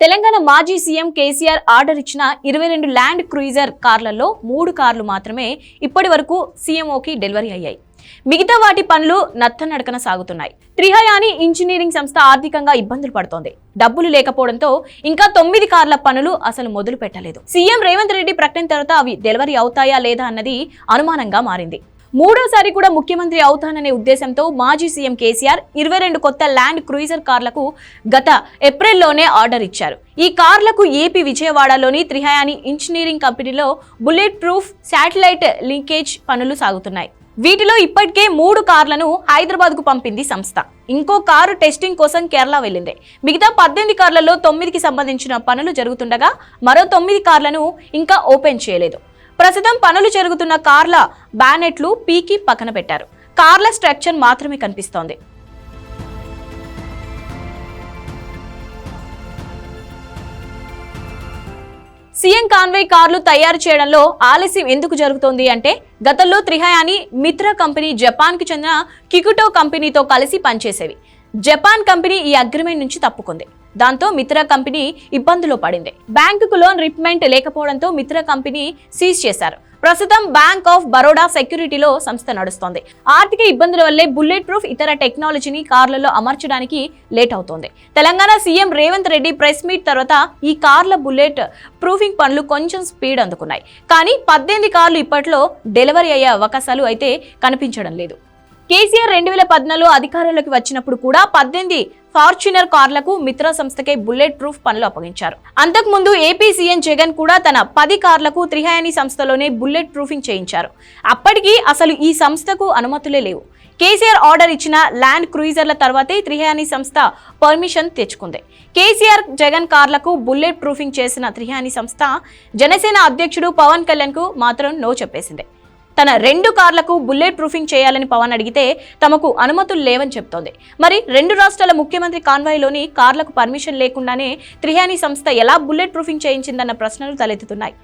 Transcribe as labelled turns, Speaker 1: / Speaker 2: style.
Speaker 1: తెలంగాణ మాజీ CM KCR order ఇచ్చిన ఇరవై రెండు ల్యాండ్ క్రూయిజర్ కార్లలో మూడు కార్లు మాత్రమే ఇప్పటి వరకు సీఎంఓకి డెలివరీ అయ్యాయి. మిగతా వాటి పనులు నత్తనడకన సాగుతున్నాయి. త్రిహయాని ఇంజనీరింగ్ సంస్థ ఆర్థికంగా ఇబ్బందులు పడుతోంది. డబ్బులు లేకపోవడంతో ఇంకా తొమ్మిది కార్ల పనులు అసలు మొదలు పెట్టలేదు సీఎం రేవంత్ రెడ్డి ప్రకటన తర్వాత అవి డెలివరీ అవుతాయా లేదా అన్నది అనుమానంగా మారింది. మూడోసారి కూడా ముఖ్యమంత్రి అవుతాననే ఉద్దేశంతో మాజీ సీఎం కేసీఆర్ ఇరవై రెండు కొత్త ల్యాండ్ క్రూయిజర్ కార్లకు గత ఏప్రిల్లోనే ఆర్డర్ ఇచ్చారు. ఈ కార్లకు ఏపీ విజయవాడలోని త్రిహయాని ఇంజనీరింగ్ కంపెనీలో బుల్లెట్ ప్రూఫ్ శాటిలైట్ లింకేజ్ పనులు సాగుతున్నాయి. వీటిలో ఇప్పటికే మూడు కార్లను హైదరాబాద్కు పంపింది సంస్థ. ఇంకో కారు టెస్టింగ్ కోసం కేరళ వెళ్ళింది. మిగతా పద్దెనిమిది కార్లలో తొమ్మిదికి సంబంధించిన పనులు జరుగుతుండగా మరో తొమ్మిది కార్లను ఇంకా ఓపెన్ చేయలేదు. ప్రస్తుతం పనులు జరుగుతున్న కార్ల బ్యానెట్లు పీకి పక్కన పెట్టారు. కార్ల స్ట్రక్చర్ మాత్రమే కనిపిస్తోంది. సీఎం కాన్వే కార్లు తయారు చేయడంలో ఆలస్యం ఎందుకు జరుగుతోంది అంటే గతంలో త్రిహయాని మిత్ర కంపెనీ జపాన్కి చెందిన కికుటో కంపెనీతో కలిసి పనిచేసేవి. జపాన్ కంపెనీ ఈ అగ్రిమెంట్ నుంచి తప్పుకుంది. దాంతో మిత్ర కంపెనీ ఇబ్బందులో పడింది. బ్యాంకుకు లోన్ రిప్మెంట్ లేకపోవడంతో మిత్ర కంపెనీ సీజ్ చేశారు. ప్రస్తుతం బ్యాంక్ ఆఫ్ బరోడా సెక్యూరిటీలో సంస్థ నడుస్తోంది. ఆర్థిక ఇబ్బందుల వల్లే బుల్లెట్ ప్రూఫ్ ఇతర టెక్నాలజీని కార్లలో అమర్చడానికి లేట్ అవుతోంది. Telangana CM Revanth Reddy press meet తర్వాత ఈ కార్ల బుల్లెట్ ప్రూఫింగ్ పనులు కొంచెం స్పీడ్ అందుకున్నాయి. కానీ పద్దెనిమిది కార్లు ఇప్పట్లో డెలివరీ అయ్యే అవకాశాలు అయితే కనిపించడం లేదు. కేసీఆర్ రెండు వేల పద్నాలుగు అధికారంలోకి వచ్చినప్పుడు కూడా పద్దెనిమిది ఫార్చునర్ కార్లకు మిత్ర సంస్థకే బుల్లెట్ ప్రూఫ్ పనులు అప్పగించారు. అంతకుముందు ఏపీ సీఎం జగన్ కూడా తన పది కార్లకు త్రిహయాని సంస్థలోనే బుల్లెట్ ప్రూఫింగ్ చేయించారు. అప్పటికి అసలు ఈ సంస్థకు అనుమతులే లేవు. కేసీఆర్ ఆర్డర్ ఇచ్చిన ల్యాండ్ క్రూయిజర్ల తర్వాతే త్రిహయాని సంస్థ పర్మిషన్ తెచ్చుకుంది. కేసీఆర్ జగన్ కార్లకు బుల్లెట్ ప్రూఫింగ్ చేసిన త్రిహయాని సంస్థ జనసేన అధ్యక్షుడు పవన్ కళ్యాణ్కు మాత్రం నో చెప్పేసింది. తన రెండు కార్లకు బుల్లెట్ ప్రూఫింగ్ చేయాలని పవన్ అడిగితే తమకు అనుమతులు లేవని చెప్తోంది. మరి రెండు రాష్ట్రాల ముఖ్యమంత్రి కాన్వాయ్లోని కార్లకు పర్మిషన్ లేకుండానే త్రిహాని సంస్థ ఎలా బుల్లెట్ ప్రూఫింగ్ చేయించిందన్న ప్రశ్నలు తలెత్తుతున్నాయి.